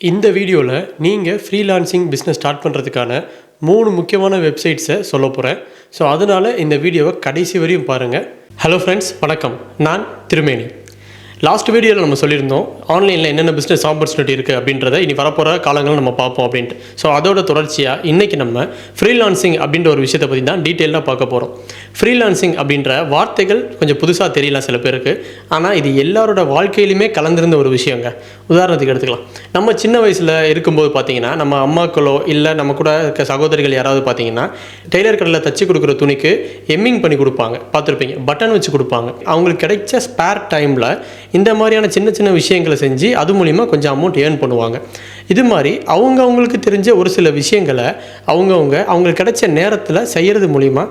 இந்த வீடியோவில் நீங்கள் ஃப்ரீலான்சிங் பிஸ்னஸ் ஸ்டார்ட் பண்ணுறதுக்கான மூணு முக்கியமான வெப்சைட்ஸை சொல்ல போகிறேன் ஸோ அதனால் இந்த வீடியோவை கடைசி வரையும் பாருங்கள் ஹலோ ஃப்ரெண்ட்ஸ் வணக்கம். நான் திருமேனி. லாஸ்ட் வீடியோவில் நம்ம சொல்லியிருந்தோம் ஆன்லைனில் என்னென்ன பிஸ்னஸ் ஆப்பர்ச்சுனிட்டி இருக்குது அப்படின்றத இனி வரப்போகிற காலங்கள் நம்ம பார்ப்போம் அப்படின்ட்டு. ஸோ அதோட தொடர்ச்சியாக இன்றைக்கி நம்ம ஃப்ரீலான்சிங் அப்படின்ற ஒரு விஷயத்தை பற்றி தான் டீட்டெயிலாக பார்க்க போகிறோம் ஃப்ரீலான்சிங் அப்படின்ற வார்த்தைகள் கொஞ்சம் புதுசாக தெரியலாம் சில பேருக்கு. ஆனால் இது எல்லாரோட வாழ்க்கையிலுமே கலந்திருந்த ஒரு விஷயங்க. உதாரணத்துக்கு எடுத்துக்கலாம். நம்ம சின்ன வயசில் இருக்கும்போது பார்த்தீங்கன்னா நம்ம அம்மாக்களோ இல்லை நம்ம கூட இருக்க சகோதரிகள் யாராவது பார்த்தீங்கன்னா டெய்லர் கடையில் தச்சு கொடுக்குற துணிக்கு எம்மிங் பண்ணி கொடுப்பாங்க. பார்த்துருப்பீங்க. பட்டன் வச்சு கொடுப்பாங்க. அவங்களுக்கு கிடைச்ச ஸ்பேர் டைமில் இந்த மாதிரியான சின்ன சின்ன விஷயங்களை செஞ்சு அது மூலிமா கொஞ்சம் அமௌண்ட் ஏர்ன் பண்ணுவாங்க. இது மாதிரி அவங்கவுங்களுக்கு தெரிஞ்ச ஒரு சில விஷயங்களை அவங்கவுங்க அவங்களுக்கு கிடைச்ச நேரத்தில் செய்கிறது மூலிமா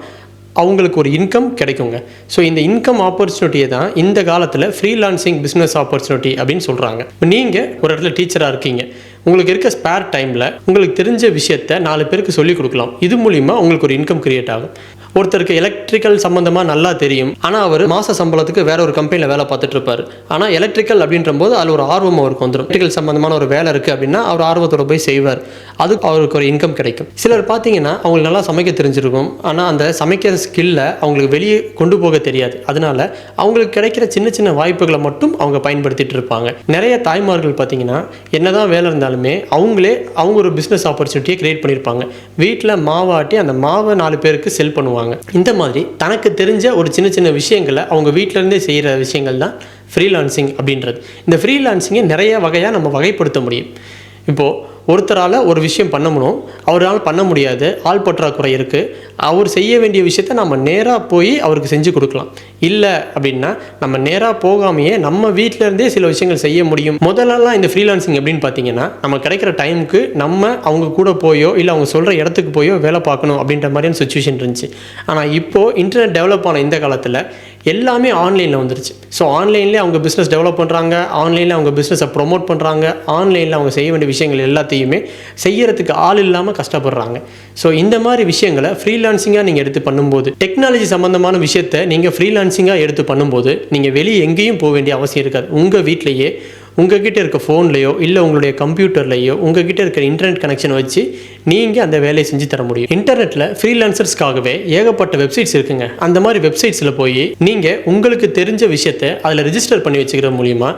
அவங்களுக்கு ஒரு இன்கம் கிடைக்குங்க. ஸோ இந்த இன்கம் ஆப்பர்ச்சுனிட்டியை தான் இந்த காலத்தில் ஃப்ரீலான்சிங் பிஸ்னஸ் ஆப்பர்ச்சுனிட்டி அப்படின்னு சொல்கிறாங்க இப்போ நீங்கள் ஒரு இடத்துல டீச்சராக இருக்கீங்க. உங்களுக்கு இருக்க ஸ்பேர் டைமில் உங்களுக்கு தெரிஞ்ச விஷயத்த நாலு பேருக்கு சொல்லிக் கொடுக்கலாம். இது மூலிமா உங்களுக்கு ஒரு இன்கம் கிரியேட் ஆகும். ஒருத்தருக்கு எலக்ட்ரிக்கல் சம்மந்தமாக நல்லா தெரியும். ஆனால் அவர் மாத சம்பளத்துக்கு வேற ஒரு கம்பெனியில் வேலை பார்த்துட்டு இருப்பார் ஆனால் எலக்ட்ரிக்கல் அப்படின்ற போது அதில் ஒரு ஆர்வம் அவருக்கு வந்துடும் எலக்ட்ரிக்கல் சம்மந்தமான ஒரு வேலை இருக்குது அப்படின்னா அவர் ஆர்வத்தோட போய் செய்வார். அதுக்கு அவருக்கு ஒரு இன்கம் கிடைக்கும். சிலர் பார்த்தீங்கன்னா அவங்களுக்கு நல்லா சமைக்க தெரிஞ்சிருக்கும். ஆனால் அந்த சமைக்கிற ஸ்கில்ல அவங்களுக்கு வெளியே கொண்டு போக தெரியாது. அதனால அவங்களுக்கு கிடைக்கிற சின்ன சின்ன வாய்ப்புகளை மட்டும் அவங்க பயன்படுத்திட்டு இருப்பாங்க. நிறைய தாய்மார்கள் பார்த்தீங்கன்னா என்னதான் வேலை இருந்தாலுமே அவங்களே அவங்க ஒரு பிஸ்னஸ் ஆப்பர்ச்சுனிட்டியை கிரியேட் பண்ணியிருப்பாங்க. வீட்டில் மாவாட்டி அந்த மாவை நாலு பேருக்கு செல் பண்ணுவாங்க. இந்த மாதிரி தனக்கு தெரிஞ்ச ஒரு சின்ன சின்ன விஷயங்களை அவங்க வீட்டில இருந்தே செய்கிற விஷயங்கள் தான் ஃப்ரீலான்சிங் அப்படின்றது. இந்த ஃப்ரீலான்சிங்கை நிறைய வகையாக நம்ம வகைப்படுத்த முடியும். இப்போது ஒருத்தரால் ஒரு விஷயம் பண்ண முடியும் அவரால் பண்ண முடியாது ஆள் பற்றாக்குறை இருக்குது அவர் செய்ய வேண்டிய விஷயத்த நம்ம நேராக போய் அவருக்கு செஞ்சு கொடுக்கலாம். இல்லை அப்படின்னா நம்ம நேராக போகாமையே நம்ம வீட்டிலேருந்தே சில விஷயங்கள் செய்ய முடியும். முதல்லலாம் இந்த ஃப்ரீலான்சிங் அப்படின்னு பார்த்தீங்கன்னா நம்ம கிடைக்கிற டைமுக்கு நம்ம அவங்க கூட போயோ இல்லை அவங்க சொல்கிற இடத்துக்கு போயோ வேலை பார்க்கணும் அப்படின்ற மாதிரியான சுச்சுவேஷன் இருந்துச்சு. ஆனால் இப்போது இன்டர்நெட் டெவலப் ஆன இந்த காலத்தில் எல்லாமே ஆன்லைனில் வந்துருச்சு. ஸோ ஆன்லைன்லேயே அவங்க பிஸ்னஸ் டெவலப் பண்ணுறாங்க ஆன்லைனில் அவங்க பிஸ்னஸை ப்ரொமோட் பண்ணுறாங்க ஆன்லைனில் அவங்க செய்ய வேண்டிய விஷயங்கள் எல்லாத்தையுமே செய்யறதுக்கு ஆள் இல்லாமல் கஷ்டப்படுறாங்க. ஸோ இந்த மாதிரி விஷயங்களை ஃப்ரீலான்சிங்காக நீங்கள் எடுத்து பண்ணும்போது டெக்னாலஜி சம்மந்தமான விஷயத்தை நீங்கள் ஃப்ரீலான்சிங்காக எடுத்து பண்ணும்போது நீங்கள் வெளியே எங்கேயும் போக வேண்டிய அவசியம் இருக்காது. உங்கள் வீட்டிலேயே உங்ககிட்ட இருக்க ஃபோன்லேயோ இல்லை உங்களுடைய கம்ப்யூட்டர்லேயோ உங்ககிட்ட இருக்கிற இன்டர்நெட் கனெக்ஷன் வச்சு நீங்கள் அந்த வேலையை செஞ்சு தர முடியும். இன்டர்நெட்டில் ஃப்ரீலான்சர்ஸ்க்காகவே ஏகப்பட்ட வெப்சைட்ஸ் இருக்குங்க. அந்த மாதிரி வெப்சைட்ஸில் போய் நீங்கள் உங்களுக்கு தெரிஞ்ச விஷயத்தை அதில் ரிஜிஸ்டர் பண்ணி வச்சுக்கிற மூலிமா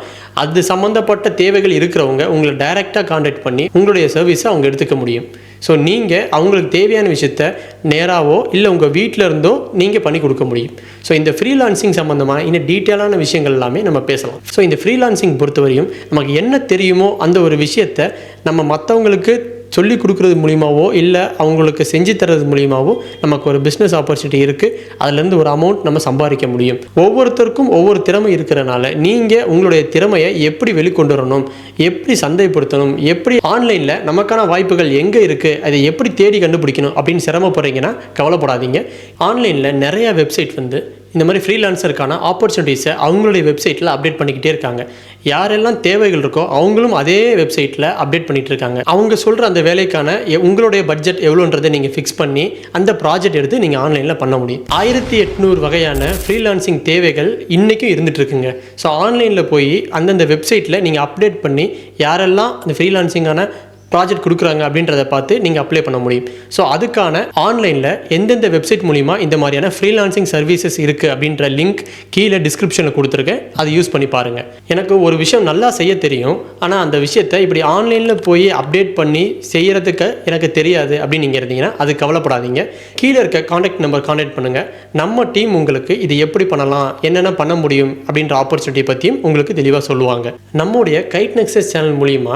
அது சம்மந்தப்பட்ட தேவைகள் இருக்கிறவங்க உங்களை டைரெக்டாக காண்டாக்ட் பண்ணி உங்களுடைய சர்வீஸை அவங்க எடுத்துக்க முடியும். ஸோ நீங்கள் அவங்களுக்கு தேவையான விஷயத்த நேராகவோ இல்லை உங்கள் வீட்டில் இருந்தோ நீங்கள் பண்ணி கொடுக்க முடியும். ஸோ இந்த ஃப்ரீலான்சிங் சம்மந்தமாக இன்னும் டீட்டெயிலான விஷயங்கள் எல்லாமே நம்ம பேசலாம். ஸோ இந்த ஃப்ரீலான்சிங் பொறுத்தவரையும் நமக்கு என்ன தெரியுமோ அந்த ஒரு விஷயத்த நம்ம மற்றவங்களுக்கு சொல்லி கொடுக்குறது மூலியமாகவோ இல்லை அவங்களுக்கு செஞ்சு தரது மூலியமாவோ நமக்கு ஒரு பிஸ்னஸ் ஆப்பர்ச்சுனிட்டி இருக்குது அதுலேருந்து ஒரு அமௌண்ட் நம்ம சம்பாதிக்க முடியும். ஒவ்வொருத்தருக்கும் ஒவ்வொரு திறமை இருக்கிறனால நீங்கள் உங்களுடைய திறமையை எப்படி வெளிக்கொண்டு வரணும் எப்படி சந்தைப்படுத்தணும் எப்படி ஆன்லைனில் நமக்கான வாய்ப்புகள் எங்கே இருக்குது அதை எப்படி தேடி கண்டுபிடிக்கணும் அப்படின்னு சிரமப்படுறீங்கன்னா கவலைப்படாதீங்க. ஆன்லைனில் நிறையா வெப்சைட் வந்து இந்த மாதிரி ஃப்ரீலான்சருக்கான ஆப்பர்ச்சுனிட்டிஸை அவங்களுடைய வெப்சைட்டில் அப்டேட் பண்ணிக்கிட்டே இருக்காங்க. யாரெல்லாம் தேவைகள் இருக்கோ அவங்களும் அதே வெப்சைட்டில் அப்டேட் பண்ணிகிட்டு இருக்காங்க. அவங்க சொல்கிற அந்த வேலைக்கான எ- உங்களுடைய பட்ஜெட் எவ்வளோன்றதை நீங்கள் ஃபிக்ஸ் பண்ணி அந்த ப்ராஜெக்ட் எடுத்து நீங்கள் ஆன்லைனில் பண்ண முடியும். ஆயிரத்தி எட்நூறு வகையான ஃப்ரீலான்சிங் தேவைகள் இன்றைக்கும் இருந்துட்டு இருக்குங்க. ஸோ ஆன்லைனில் போய் அந்தந்த வெப்சைட்டில் நீங்கள் அப்டேட் பண்ணி யாரெல்லாம் அந்த ஃப்ரீலான்சிங்கான ப்ராஜெக்ட் கொடுக்குறாங்க அப்படின்றத பார்த்து நீங்கள் அப்ளை பண்ண முடியும். ஸோ அதுக்கான ஆன்லைனில் எந்தெந்த வெப்சைட் மூலிமா இந்த மாதிரியான ஃப்ரீலான்சிங் சர்வீசஸ் இருக்குது அப்படின்ற லிங்க் கீழே டிஸ்கிரிப்ஷனில் கொடுத்துருக்கேன். அதை யூஸ் பண்ணி பாருங்கள் எனக்கு ஒரு விஷயம் நல்லா செய்ய தெரியும். ஆனால் அந்த விஷயத்தை இப்படி ஆன்லைனில் போய் அப்டேட் பண்ணி செய்கிறதுக்கு எனக்கு தெரியாது அப்படின்னு நீங்கள் இருந்தீங்கன்னா அது கவலைப்படாதீங்க. கீழே இருக்க காண்டாக்ட் நம்பர் காண்டாக்ட் பண்ணுங்கள் நம்ம டீம் உங்களுக்கு இது எப்படி பண்ணலாம்? என்னென்ன பண்ண முடியும்? அப்படின்ற ஆப்பர்ச்சுனிட்டி பற்றியும் உங்களுக்கு தெளிவாக சொல்லுவாங்க. நம்முடைய கைட் நெக்ஸஸ் சேனல் மூலிமா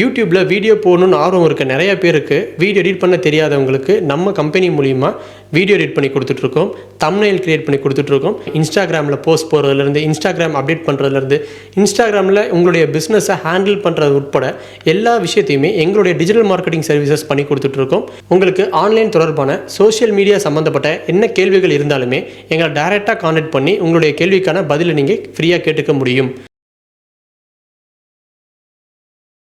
யூடியூப்பில் வீடியோ போடணும்னு ஆர்வம் இருக்க நிறைய பேருக்கு வீடியோ எடிட் பண்ண தெரியாதவங்களுக்கு நம்ம கம்பெனி மூலிமா வீடியோ எடிட் பண்ணி கொடுத்துட்ருக்கோம். தம்ப்நெயில் கிரியேட் பண்ணி கொடுத்துட்ருக்கோம். இன்ஸ்டாகிராமில் போஸ்ட் போடுறதுலேருந்து இன்ஸ்டாகிராம் அப்டேட் பண்ணுறதுலேருந்து இன்ஸ்டாகிராமில் உங்களுடைய பிஸ்னஸை ஹேண்டில் பண்ணுறது உட்பட எல்லா விஷயத்தையுமே எங்களுடைய டிஜிட்டல் மார்க்கெட்டிங் சர்வீசஸ் பண்ணி கொடுத்துட்ருக்கோம். உங்களுக்கு ஆன்லைன் தொடர்பான சோஷியல் மீடியா சம்மந்தப்பட்ட என்ன கேள்விகள் இருந்தாலுமே எங்களை டைரெக்டாக காண்டாக்ட் பண்ணி உங்களுடைய கேள்விக்கான பதிலை நீங்கள் ஃப்ரீயாக கேட்டுக்க முடியும்.